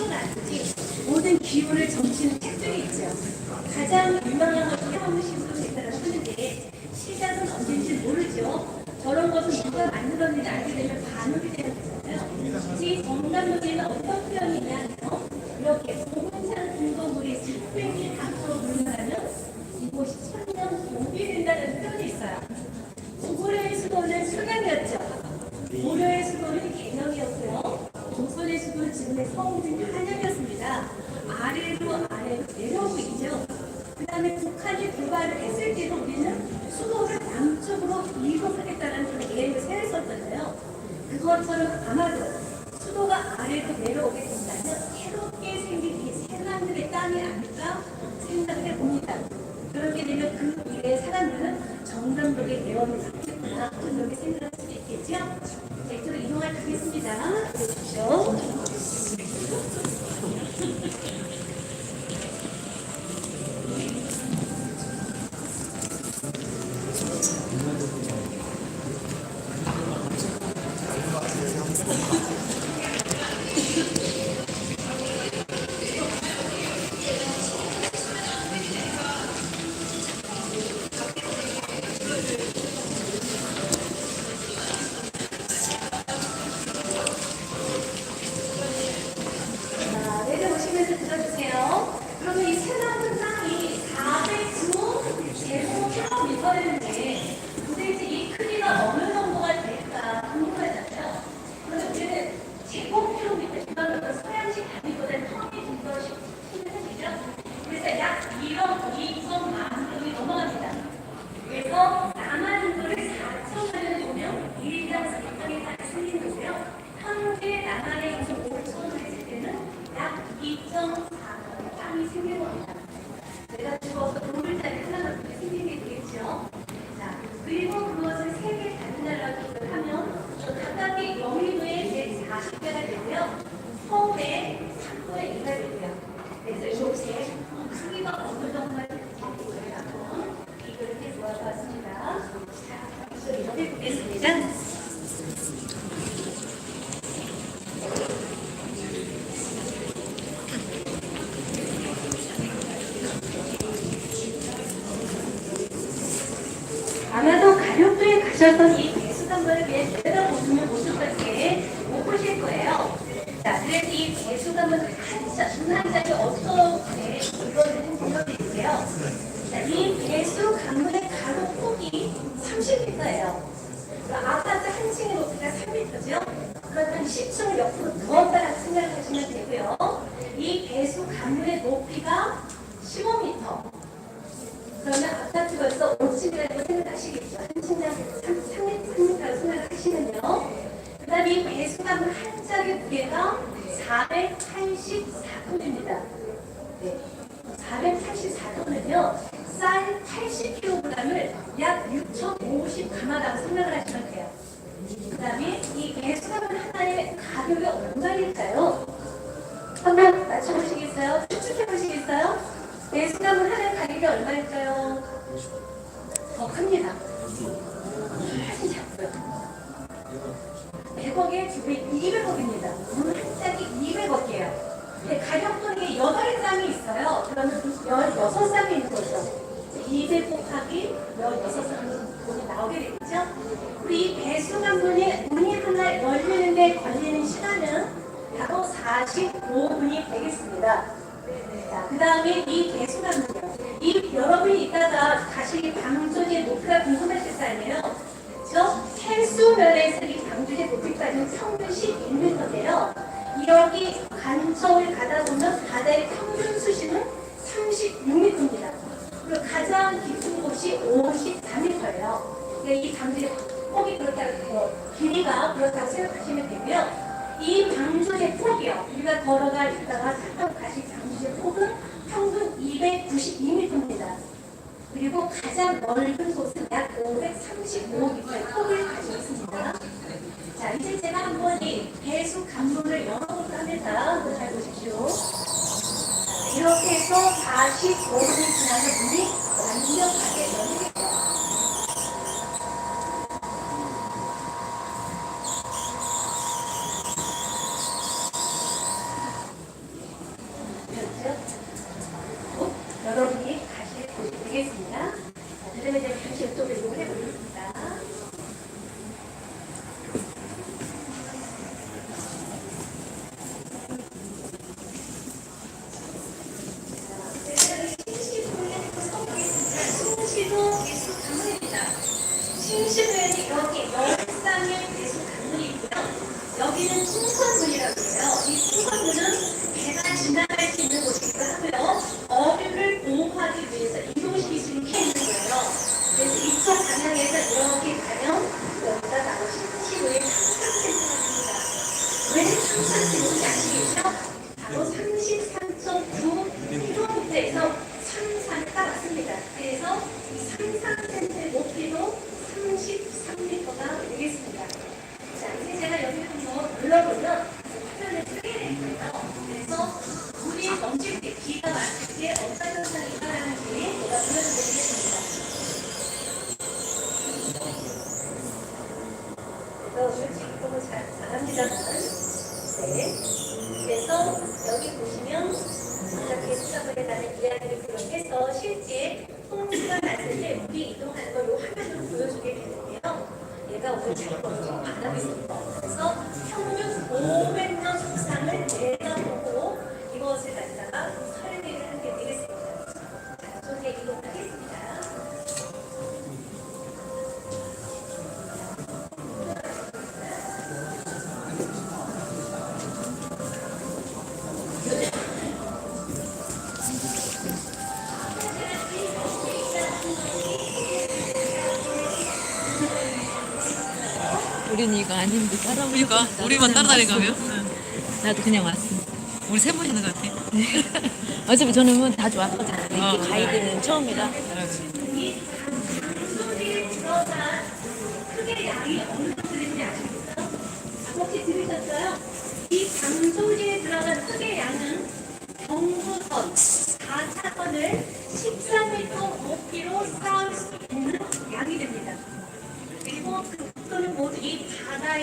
이 풍수라든지 모든 기후를 점치는 책들이 있죠. 가장 유명한 것이 해왕신도 책이라고 하는데 시작은 언제인지 모르죠. 저런 것은 누가 만들었는지 알게 되면 반응이 되는 거잖아요. 이 정답문에는 어떤 표현이냐면 이렇게 보문상 근거물이 스프링이 앞으로 물러나면 이곳이 천년 공이 된다는 표현이 있어요. 고구려의 수도는 수강이었죠. 고려의 수도는 개명이었고요. 조선의 서울 등 한양이었습니다. 아래로 아래로 내려오고 있죠. 그 다음에 북한이 도발을 했을 때도 우리는 수도를 남쪽으로 이동하겠다는 그런 계획을 세웠었잖아요. 그것처럼 아마도 수도가 아래로 내려오게 된다면 새롭게 생긴 이 세상들의 땅이 아닐까 생각을 해봅니다. 그렇게 되면 그 미래의 사람들은 정상적인 내원을 갖겠구나 그렇게 생각할 수도 있 겠죠. 자, 이쪽으로 이동할 하겠습니다. 보십시오. 그래서 남한 인구를 4천만 년 보면 1인당 4천이 다 생긴 거고요. 현재 남한의 인구 5천을 했을 때는 약 2.4만 땅이 생긴 겁니다. 내가 죽어서 돌물자리 하나만 그렇게 생기게 되겠죠. 자, 그리고 그것을 세개 다른 나라로 하면 각각의 영유도의 제 40배가 되고요. 서울의 3분의 2가 되고요. 그래서 이곳에 크기가 어느 정도가 될지 한번 비교를 해 보았습니다. 자, 이쪽으로 해보겠습니다. 아마도 가족들이 가셨던 이 배수관을 위해 내려보시면 모습밖에 못 보실 거예요. 자, 그래서 이 배수관은 한자, 한자이 어떻게 이루어지는 방법이 있어요. 자, 이 배수 관문의 가로 폭이 30m예요. 아파트 한 층의 높이가 3m죠. 그러면 10층을 옆으로 누웠다라고 생각하시면 되고요. 이 배수 관문의 높이가 15m. 그러면 아파트 벌써 5층이라고 생각하시겠죠. 한 층당 3m라고 생각하시면요. 그 다음에 이 배수관문 한 짝의 무게가 484톤입니다. 네. 484톤은요, 쌀 80kg을 약 6,050가마다고 생각을 하시면 돼요. 그 다음에 이 배수관문 하나의 가격이 얼마일까요? 한번 맞춰보시겠어요? 추측해보시겠어요? 배수관문 하나의 가격이 얼마일까요? 더 큽니다. 훨씬 작고요. 100억에 두 배, 200억입니다. 문한 짝이 200억이에요. 근데 가격 돈이 8쌍이 있어요. 그러면 16쌍이 있는 거죠. 200 16쌍 돈이 나오게 되겠죠? 우리 이 배수관문에 문이 하나 열리는데 걸리는 시간은 바로 45분이 되겠습니다. 자, 그 다음에 이 배수관 문이요. 이 여러분이 이따가 다시 방조제 높이가 궁금하실 거 아니에요? 해수 서울에서 이 광주에 도착까지는 평균 11m인데요. 여기 간서울 가다 보면 바다의 평균 수심은 36m입니다. 그리고 가장 깊은 곳이 54m예요. 그러니까 이 강들의 폭이 그렇다고, 어, 길이가 그렇다고 생각하시면 되고요. 이 방주의 폭이요. 우리가 걸어가 있다가 잠깐 가실 방주의 폭은 평균 292m입니다. 그리고 가장 넓은 곳은 약 535m의 폭을 가지고 있습니다. 자, 이제 제가 한번 이 배수 관문을 열어볼까 합니다. 잘 보십시오. 자, 이렇게 해서 45분이 지나면 문이 완벽하게 열립니다. 그렇죠? 꼭 여러분이 다시 보시면 되겠습니다. 자, 그러면 이제 다시 이쪽으로 이동을 해보겠습니다. 신시도 예수 강물입니다. 신시도에는 여기 열상의 예수 강물이 있고요. 여기는 풍선문이라고 해요. 이 풍선문은 배가 지나갈 수 있는 곳이기도 하고요. 어류를 보호하기 위해서 이동시킬 수 있는 게 있는 거예요. 그래서 이쪽 방향에서 이렇게 가면 여기가 바로 신시도의 상상센터가 됩니다. 왜 상상센터인지 아시겠죠? 바로 33.9km에서 상상을 따랐습니다. 그래서 이 상상센터의 높이도 33m가 되겠습니다. 자, 이제 제가 여기 한번 눌러보면 화면을 뜨게 될 거예요. 그래서 물이 넘칠 때, 비가 왔을 때 어떤 현상이 일어나는지 제가 보여드리겠습니다. 그래서 오늘 작품을 잘, 잘합니다만, 네. 그래서 여기 보시면 수사물에 나는 이야기를 기록해서 실제 홍수가 났을 때 물이 이동하는 걸이 화면으로 보여주게 되는데요. 얘가 오늘 작품을 좀 받아보겠습니다. 그래서 평균 500 이거 아닌데 따라오고 그러니까. 우리만 따라다니가면. 나도 그냥 왔어. 우리 세번 있는 것 같아. 어차피 저는 다 좋았거든요. 이게 어. 가이드는 처음이라.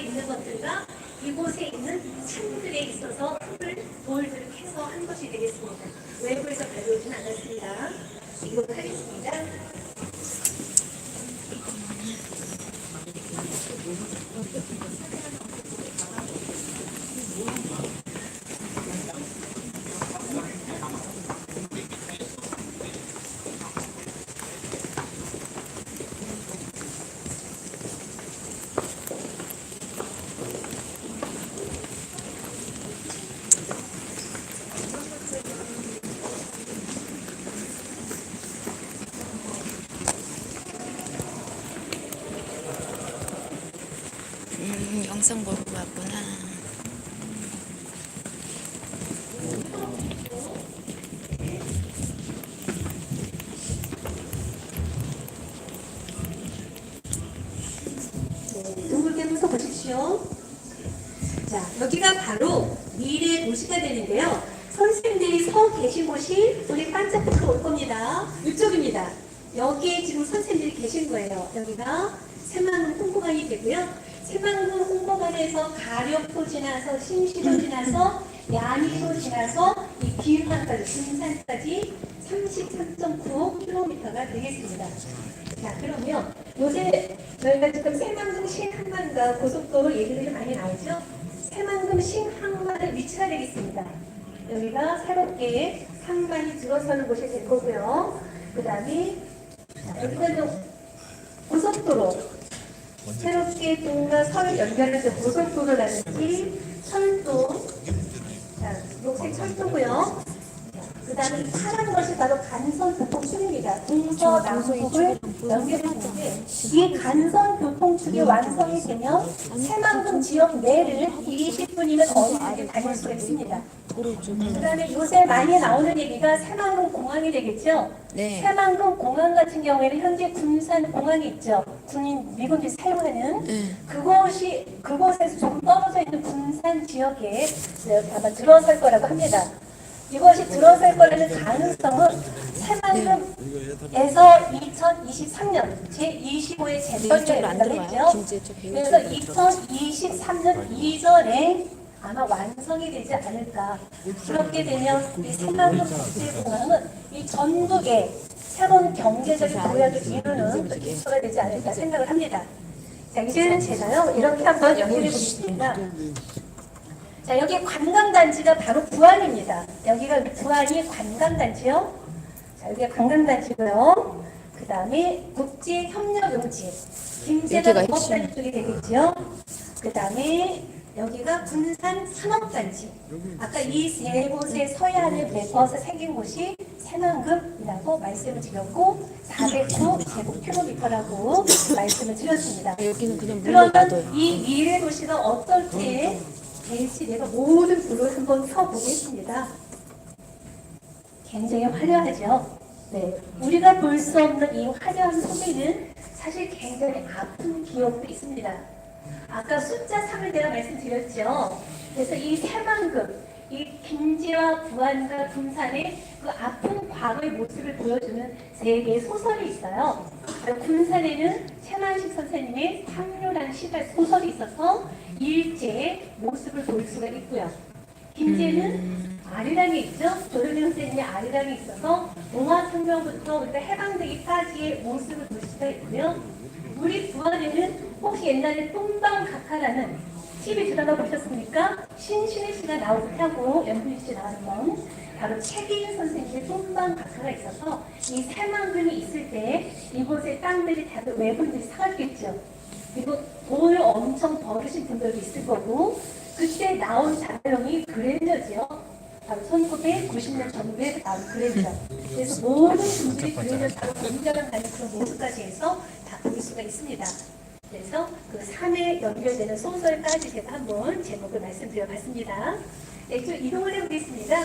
있는 것들과 이곳에 있는 산들에 있어서 흙을 돌들을 해서 한 것이 되겠습니다. 외부에서 가져오진 않았습니다. 이걸 하겠습니다. 음, 영상 보고 왔구나. 자, 여기가 바로 미래 도시가 되는데요. 선생님들이 서 계신 곳이 우리 반짝빛으로 올 겁니다. 이쪽입니다. 여기에 지금 선생님들이 계신 거예요. 여기가 새만금 홍보관이 되고요. 가렵도 지나서 신시도 지나서 양이도 지나서 이 비판까지 금산까지 33.9km가 되겠습니다. 자, 그러면 요새 저희가 지금 새만금 신항만과 고속도로 얘기들이 많이 나오죠? 새만금 신항만의 위치가 되겠습니다. 여기가 새롭게 상반이 들어서는 곳이 될 거고요. 그 다음에 여기가 좀 고속도로 새롭게 동과 서를 연결해서 고속도로 라든지 철도, 자, 녹색 철도고요. 그 다음에 파란 것이 바로 간선 교통축입니다. 동서 남북을 연결했는데 이 간선 교통축이 완성이 되면 새만금 지역 내를 20분이면 어디든지 다닐 수가 있습니다. 그 다음에 요새 많이 나오는 얘기가 새만금 공항이 되겠죠? 네. 새만금 공항 같은 경우에는 현재 군산 공항이 있죠. 군인 미군들이 사용하는 네. 그곳이 그곳에서 조금 떨어져 있는 군산 지역에 아마 들어설 거라고 합니다. 이것이 들어설 거라는 가능성은 새만금에서 2023년 제25의 재설계에 이쪽으로 안 들어와요. 했죠. 그래서 쪽으로 2023년 이전에 아마 완성이 되지 않을까. 그렇게 되면 이 새만금 국제공항은 이 전국의 새로운 경제적인 도약을 이루는 또 기초가 되지 않을까 생각을 합니다. 자, 이제는 제가요, 이렇게 한번 연결해 보겠습니다. 자, 여기 관광단지가 바로 부안입니다. 여기가 부안이 관광단지요. 자, 여기가 관광단지고요. 그 다음에 국제협력용지. 김제가 농업단지 쪽이 되겠죠. 그 다음에 여기가 군산 산업단지. 아까 이 세 곳의 서해안을 메꿔서 생긴 곳이 새만금이라고 말씀을 드렸고 409 제곱킬로미터라고 말씀을 드렸습니다. 여기는 그냥 물로 놔둬요. 그러면 이 미래 도시가 어떻게 될지 내가 모든 불을 한번 켜보겠습니다. 굉장히 화려하죠. 네, 우리가 볼 수 없는 이 화려한 속에는 사실 굉장히 아픈 기억도 있습니다. 아까 숫자 3을 내가 말씀드렸죠. 그래서 이 새만금, 이 김제와 부안과 군산의 그 아픈 과거의 모습을 보여주는 세 개의 소설이 있어요. 군산에는 최만식 선생님의 상류라는 시발 소설이 있어서 일제의 모습을 볼 수가 있고요. 김제는 아리랑이 있죠. 조현일 선생님의 아리랑이 있어서 동아혁명부터 우리가 해방되기까지의 모습을 볼 수가 있고요. 우리 부안에는 혹시 옛날에 똥방각하라는 TV 드라마 보셨습니까? 신신의 씨가 나오기도 하고 연필 씨 나왔던 바로 최기인 선생님의 똥방각하가 있어서 이 새만금이 있을 때 이곳의 땅들이 다들 외분들이 사갔겠죠. 그리고 돈을 엄청 벌으신 분들도 있을 거고 그때 나온 자료형이 그랜저지요. 바로 1990년 정부에 나온 그랜저. 그래서 모든 분들이 그랜저 바로 공장을 그런 모습까지 해서 다볼 수가 있습니다. 그래서 그 3에 연결되는 소설까지 제가 한번 제목을 말씀드려 봤습니다. 네, 좀 이동을 해보겠습니다.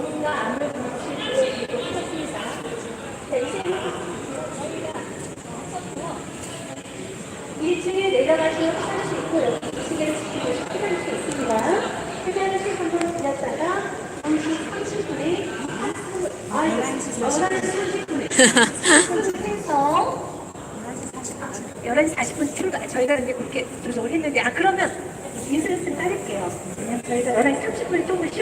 전문가 안을 부르실 수 있습니다. 자, 이제 저희가 이 층에 내려가시면 찾을 수 있고요. 시계를 지키고 찾을 수 있습니다. 해결하실 분들은 지났다가 2시 30분에 11시 30분에 11시 40분 출발. 저희가 근데